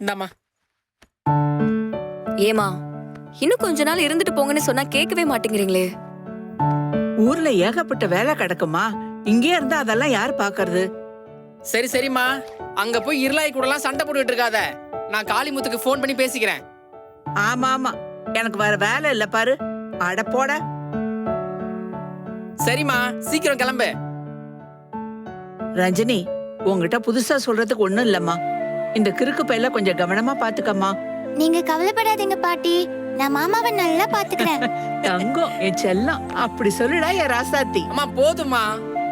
இந்தாம்மா. ஏமா இன்னும் கொஞ்ச நாள் இருந்துட்டு போங்கன்னு சொன்னா கேட்கவே மாட்டேங்கிறீங்களே. ஊர்ல ஏகப்பட்ட வேலை கிடக்குமா இங்கே இருந்தா அதெல்லாம் யார் பாக்குறது? சரி சரிம்மா. அங்க போய் இருளாய் கூடலாம் சண்டை போட்டுட்டு இருக்காத. நான் காளிமுத்துக்கு ஃபோன் பண்ணி பேசிக்கிறேன். ஆமா ஆமா எனக்கு வேற வேலை இல்ல பாரு. அட போட. சரிம்மா சீக்கிரம் கிளம்பு. ரஞ்சனி உன்கிட்ட புதுசா சொல்றதுக்கு ஒண்ணும் இல்லம்மா. இந்த கிறுக்கு பையில கொஞ்சம் கவனமா பாத்துக்கம்மா. நீங்க கவலைப்படாதீங்க பாட்டி. நான் மாமாவை நல்லா பாத்துக்கிறேன். தங்கம் என் செல்லம். அப்படி சொல்லுடா என் ராசாத்தி. அம்மா போதும்மா.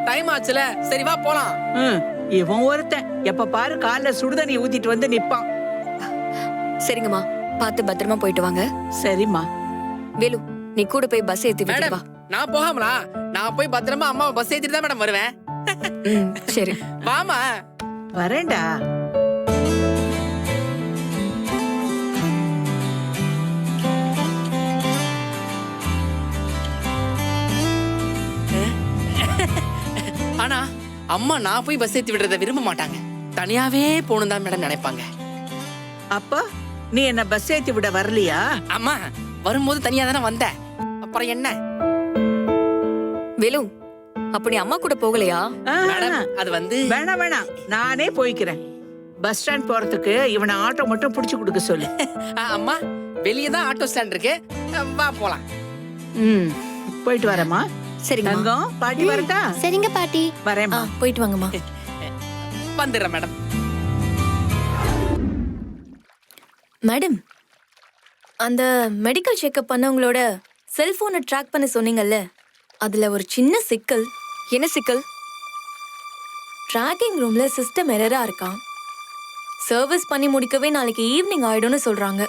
டைம் ஆச்சுல. சரி வா போலாம். ம், இவன் ஒருத்தன். எப்ப பாரு கால்ல சுடுதண்ணி ஊத்திட்டு வந்து நிப்பான். சரிங்கம்மா. பார்த்து பத்திரமா போயிட்டு வாங்க. சரிம்மா. வேலு நீ கூட போய் பஸ் ஏத்தி விட்டுட்டு மேடம் வா. நான் போகாமலா? நான் போய் பத்திரமா அம்மாவை பஸ் ஏத்திட்டு தான் மேடம் வருவேன். ம், சரி. வாமா வரேன்டா. ஆனா அம்மா நான் போய் பஸ் ஏத்தி விடுறத விரும்ப மாட்டாங்க. தனியாவே போகணும் தான் மேடம் நினைப்பாங்க. அப்பா நீ என்ன பஸ் ஏத்தி விட வரலையா? அம்மா வரும்போது தனியா தானே வந்தேன். அப்புறம் என்ன? வேலு அப்ப நீ அம்மா கூட போகலையா? ஆ, மேடம் அது வந்து வேணாம் வேணாம் நானே போய்க்கிறேன். பஸ் ஸ்டாண்ட் போறதுக்கு இவனை ஆட்டோ மட்டும் புடிச்சு கொடுக்க சொல்லு. ஆ, அம்மா வெளியே தான் ஆட்டோ ஸ்டாண்ட் இருக்கு. வா போலாம். ம் போயிட்டு வரேம்மா. தங்கம் பாட்டி வரட்டா? சரிங்க பாட்டி. வரேம்மா. போயிட்டு வாங்கம்மா. வந்துடுறேன் மேடம். மேடம் அந்த மெடிக்கல் செக்கப் பண்ணவங்களோட செல்போனை ட்ராக் பண்ண சொன்னீங்கல்ல அதுல ஒரு சின்ன சிக்கல். என்ன சிக்கல்? ட்ராக்கிங் ரூம்ல சிஸ்டம் எரரா இருக்கான் சர்வீஸ் பண்ணி முடிக்கவே நாளைக்கு ஈவினிங் ஆயிடும்னு சொல்றாங்க.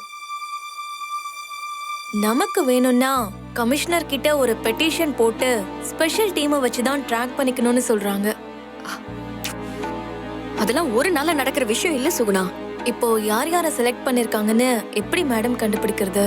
நமக்கு வேணும்னா கமிஷனர் கிட்ட ஒரு பெட்டிஷன் போட்டு ஸ்பெஷல் டீமை வச்சு தான் ட்ராக் பண்ணிக்கணும்னு சொல்றாங்க. அதெல்லாம் ஒரு நாள்ல நடக்கிற விஷயம் இல்ல சுகுணா. இப்போ யார் யாரை செலக்ட் பண்ணிருக்காங்கன்னு எப்படி மேடம் கண்டுபிடிக்கிறது?